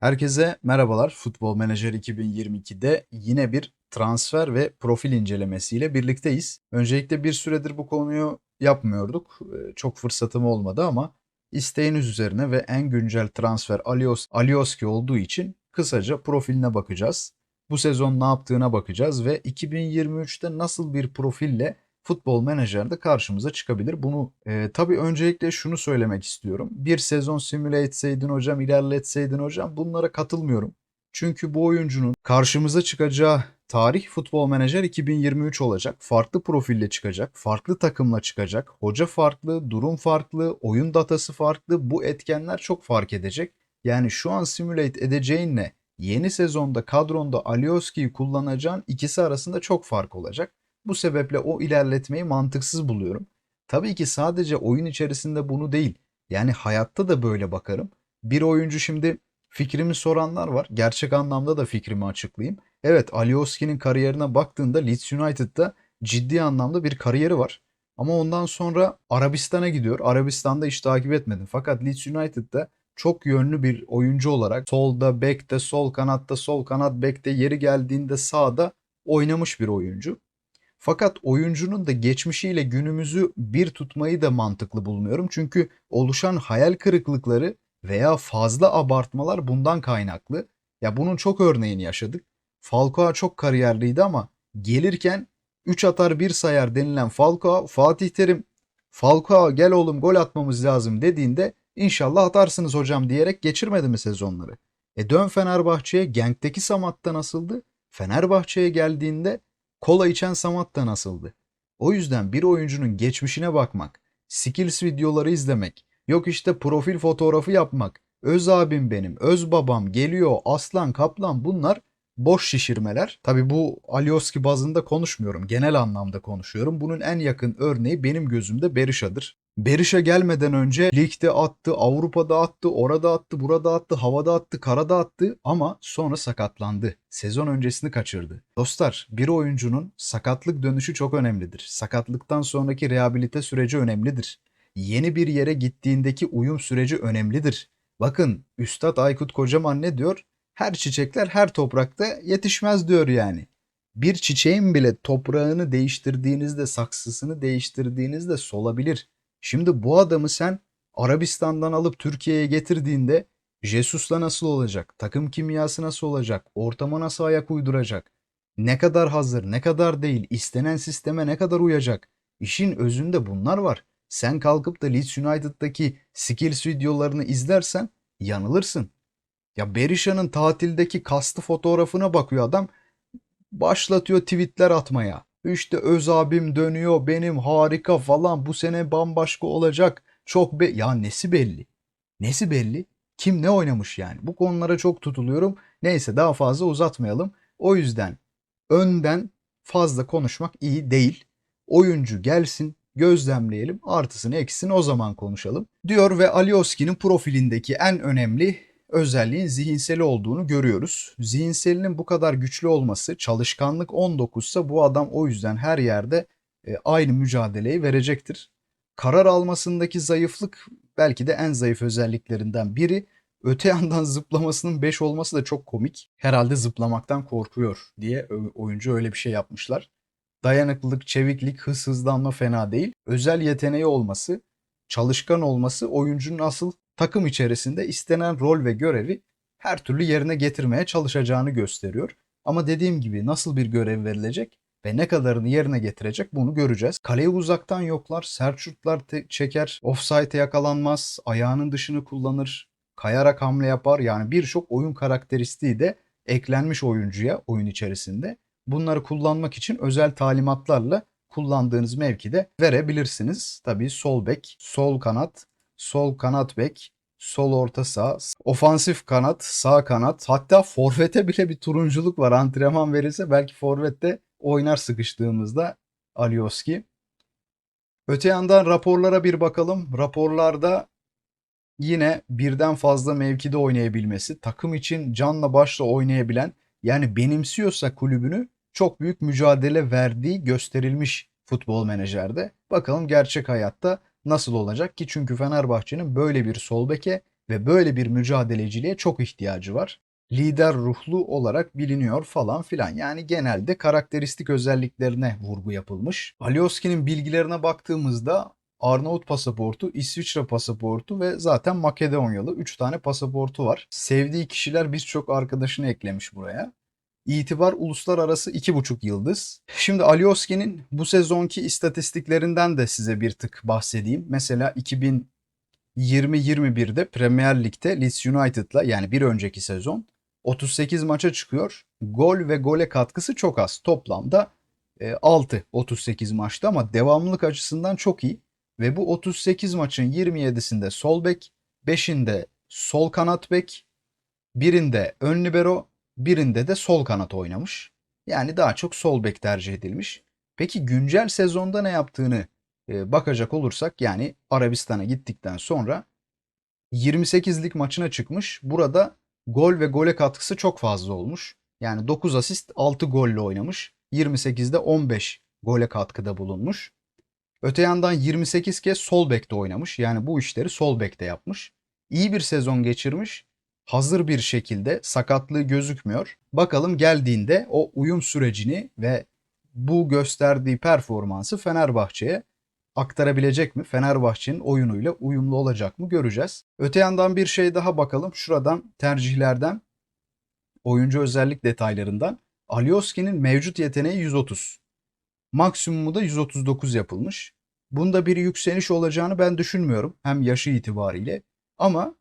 Herkese merhabalar. Futbol Menajer 2022'de yine bir transfer ve profil incelemesiyle birlikteyiz. Öncelikle bir süredir bu konuyu yapmıyorduk. Ee, Çok fırsatım olmadı ama isteğiniz üzerine ve en güncel transfer Alios, Alioski olduğu için kısaca profiline bakacağız. Bu sezon ne yaptığına bakacağız ve 2023'te nasıl bir profille futbol menajerde karşımıza çıkabilir. Bunu e, tabii öncelikle şunu söylemek istiyorum. Bir sezon simüle etseydin hocam, ilerletseydin hocam bunlara katılmıyorum. Çünkü bu oyuncunun karşımıza çıkacağı tarih futbol menajer 2023 olacak. Farklı profille çıkacak, farklı takımla çıkacak. Hoca farklı, durum farklı, oyun datası farklı. Bu etkenler çok fark edecek. Yani şu an simülate edeceğinle yeni sezonda kadronda Alioski'yi kullanacağın ikisi arasında çok fark olacak. Bu sebeple o ilerletmeyi mantıksız buluyorum. Tabii ki sadece oyun içerisinde bunu değil. Yani hayatta da böyle bakarım. Bir oyuncu şimdi fikrimi soranlar var. Gerçek anlamda da fikrimi açıklayayım. Evet Alioski'nin kariyerine baktığında Leeds United'da ciddi anlamda bir kariyeri var. Ama ondan sonra Arabistan'a gidiyor. Arabistan'da hiç takip etmedim. Fakat Leeds United'da çok yönlü bir oyuncu olarak solda, bekte, sol kanatta, sol kanat bekte yeri geldiğinde sağda oynamış bir oyuncu. Fakat oyuncunun da geçmişiyle günümüzü bir tutmayı da mantıklı bulmuyorum. Çünkü oluşan hayal kırıklıkları veya fazla abartmalar bundan kaynaklı. Ya bunun çok örneğini yaşadık. Falcao çok kariyerliydi ama gelirken 3 atar 1 sayar denilen Falcao, Fatih Terim Falcao gel oğlum gol atmamız lazım dediğinde inşallah atarsınız hocam diyerek geçirmedi mi sezonları? E dön Fenerbahçe'ye Genk'teki Samat'ta nasıldı? Fenerbahçe'ye geldiğinde kola içen Samat da nasıldı? O yüzden bir oyuncunun geçmişine bakmak, skills videoları izlemek, yok işte profil fotoğrafı yapmak, öz abim benim, öz babam geliyor, aslan kaplan bunlar boş şişirmeler. Tabi bu Alioski bazında konuşmuyorum, genel anlamda konuşuyorum. Bunun en yakın örneği benim gözümde Berisha'dır. Berisha gelmeden önce ligde attı, Avrupa'da attı, orada attı, burada attı, havada attı, karada attı ama sonra sakatlandı. Sezon öncesini kaçırdı. Dostlar bir oyuncunun sakatlık dönüşü çok önemlidir. Sakatlıktan sonraki rehabilite süreci önemlidir. Yeni bir yere gittiğindeki uyum süreci önemlidir. Bakın Üstad Aykut Kocaman ne diyor? Her çiçekler her toprakta yetişmez diyor yani. Bir çiçeğin bile toprağını değiştirdiğinizde, saksısını değiştirdiğinizde solabilir. Şimdi bu adamı sen Arabistan'dan alıp Türkiye'ye getirdiğinde Jesus'la nasıl olacak? Takım kimyası nasıl olacak? Ortama nasıl ayak uyduracak? Ne kadar hazır, ne kadar değil, istenen sisteme ne kadar uyacak? İşin özünde bunlar var. Sen kalkıp da Leeds United'daki skills videolarını izlersen yanılırsın. Ya Berisha'nın tatildeki kastı fotoğrafına bakıyor adam. Başlatıyor tweetler atmaya. İşte öz abim dönüyor benim harika falan bu sene bambaşka olacak. Çok be ya nesi belli? Nesi belli? Kim ne oynamış yani? Bu konulara çok tutuluyorum. Neyse daha fazla uzatmayalım. O yüzden önden fazla konuşmak iyi değil. Oyuncu gelsin, gözlemleyelim, artısını eksisini o zaman konuşalım. Diyor ve Alioski'nin profilindeki en önemli özelliğin zihinseli olduğunu görüyoruz. Zihinselinin bu kadar güçlü olması, çalışkanlık 19 ise bu adam o yüzden her yerde e, aynı mücadeleyi verecektir. Karar almasındaki zayıflık belki de en zayıf özelliklerinden biri. Öte yandan zıplamasının 5 olması da çok komik. Herhalde zıplamaktan korkuyor diye oyuncu öyle bir şey yapmışlar. Dayanıklılık, çeviklik, hız hızlanma fena değil. Özel yeteneği olması, çalışkan olması oyuncunun asıl takım içerisinde istenen rol ve görevi her türlü yerine getirmeye çalışacağını gösteriyor. Ama dediğim gibi nasıl bir görev verilecek ve ne kadarını yerine getirecek bunu göreceğiz. Kaleyi uzaktan yoklar, sert şutlar çeker, offside'e yakalanmaz, ayağının dışını kullanır, kayarak hamle yapar. Yani birçok oyun karakteristiği de eklenmiş oyuncuya oyun içerisinde. Bunları kullanmak için özel talimatlarla kullandığınız mevkide verebilirsiniz. Tabii sol bek, sol kanat, sol kanat bek, sol orta saha, ofansif kanat, sağ kanat. Hatta forvete bile bir turunculuk var. Antrenman verirse belki forvette oynar sıkıştığımızda Alioski. Öte yandan raporlara bir bakalım. Raporlarda yine birden fazla mevkide oynayabilmesi, takım için canla başla oynayabilen, yani benimsiyorsa kulübünü çok büyük mücadele verdiği gösterilmiş futbol menajerde. Bakalım gerçek hayatta nasıl olacak ki? Çünkü Fenerbahçe'nin böyle bir sol beke ve böyle bir mücadeleciliğe çok ihtiyacı var. Lider ruhlu olarak biliniyor falan filan. Yani genelde karakteristik özelliklerine vurgu yapılmış. Alioski'nin bilgilerine baktığımızda Arnavut pasaportu, İsviçre pasaportu ve zaten Makedonyalı 3 tane pasaportu var. Sevdiği kişiler birçok arkadaşını eklemiş buraya. İtibar uluslararası 2,5 yıldız. Şimdi Alioski'nin bu sezonki istatistiklerinden de size bir tık bahsedeyim. Mesela 2020-21'de Premier Lig'de Leeds United'la yani bir önceki sezon 38 maça çıkıyor. Gol ve gole katkısı çok az. Toplamda 6 38 maçta ama devamlılık açısından çok iyi. Ve bu 38 maçın 27'sinde sol bek, 5'inde sol kanat bek, birinde ön libero, birinde de sol kanat oynamış. Yani daha çok sol bek tercih edilmiş. Peki güncel sezonda ne yaptığını e, bakacak olursak yani Arabistan'a gittikten sonra 28'lik maçına çıkmış. Burada gol ve gole katkısı çok fazla olmuş. Yani 9 asist 6 golle oynamış. 28'de 15 gole katkıda bulunmuş. Öte yandan 28 kez sol bekte oynamış. Yani bu işleri sol bekte yapmış. İyi bir sezon geçirmiş. Hazır bir şekilde sakatlığı gözükmüyor. Bakalım geldiğinde o uyum sürecini ve bu gösterdiği performansı Fenerbahçe'ye aktarabilecek mi? Fenerbahçe'nin oyunuyla uyumlu olacak mı göreceğiz. Öte yandan bir şey daha bakalım. Şuradan tercihlerden oyuncu özellik detaylarından Alioski'nin mevcut yeteneği 130. Maksimumu da 139 yapılmış. Bunda bir yükseliş olacağını ben düşünmüyorum. Hem yaşı itibariyle ama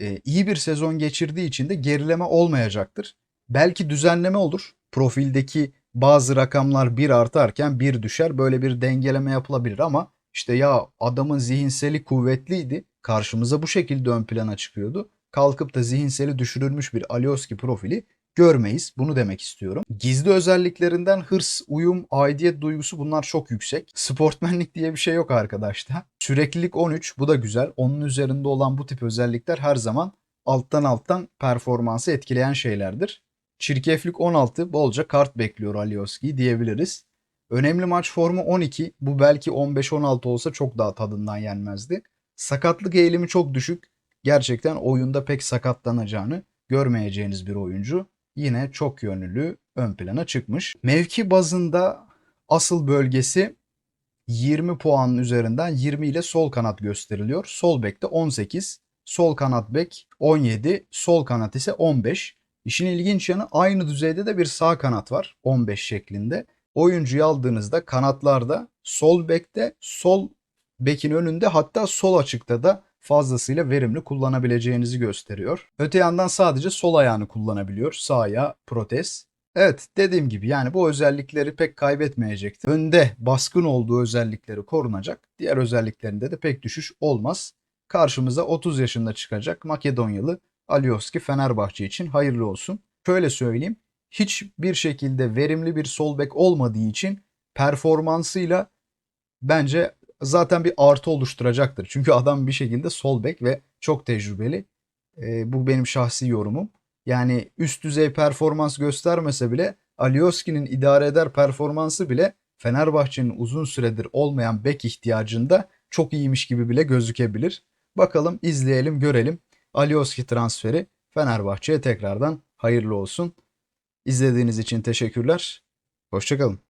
e, iyi bir sezon geçirdiği için de gerileme olmayacaktır. Belki düzenleme olur. Profildeki bazı rakamlar bir artarken bir düşer. Böyle bir dengeleme yapılabilir ama işte ya adamın zihinseli kuvvetliydi. Karşımıza bu şekilde ön plana çıkıyordu. Kalkıp da zihinseli düşürülmüş bir Alioski profili görmeyiz. Bunu demek istiyorum. Gizli özelliklerinden hırs, uyum, aidiyet duygusu bunlar çok yüksek. Sportmenlik diye bir şey yok arkadaşlar. Süreklilik 13 bu da güzel. Onun üzerinde olan bu tip özellikler her zaman alttan alttan performansı etkileyen şeylerdir. Çirkeflik 16 bolca kart bekliyor Alioski diyebiliriz. Önemli maç formu 12. Bu belki 15-16 olsa çok daha tadından yenmezdi. Sakatlık eğilimi çok düşük. Gerçekten oyunda pek sakatlanacağını görmeyeceğiniz bir oyuncu yine çok yönlülü ön plana çıkmış. Mevki bazında asıl bölgesi 20 puanın üzerinden 20 ile sol kanat gösteriliyor. Sol bekte 18, sol kanat bek 17, sol kanat ise 15. İşin ilginç yanı aynı düzeyde de bir sağ kanat var 15 şeklinde. Oyuncuyu aldığınızda kanatlarda sol bekte, sol bekin önünde hatta sol açıkta da fazlasıyla verimli kullanabileceğinizi gösteriyor. Öte yandan sadece sol ayağını kullanabiliyor. Sağ ayağı protez. Evet dediğim gibi yani bu özellikleri pek kaybetmeyecektir. Önde baskın olduğu özellikleri korunacak. Diğer özelliklerinde de pek düşüş olmaz. Karşımıza 30 yaşında çıkacak Makedonyalı Alioski Fenerbahçe için hayırlı olsun. Şöyle söyleyeyim. Hiçbir şekilde verimli bir sol bek olmadığı için performansıyla bence zaten bir artı oluşturacaktır. Çünkü adam bir şekilde sol bek ve çok tecrübeli. E, bu benim şahsi yorumum. Yani üst düzey performans göstermese bile Alioski'nin idare eder performansı bile Fenerbahçe'nin uzun süredir olmayan bek ihtiyacında çok iyiymiş gibi bile gözükebilir. Bakalım izleyelim görelim. Alioski transferi Fenerbahçe'ye tekrardan hayırlı olsun. İzlediğiniz için teşekkürler. Hoşçakalın.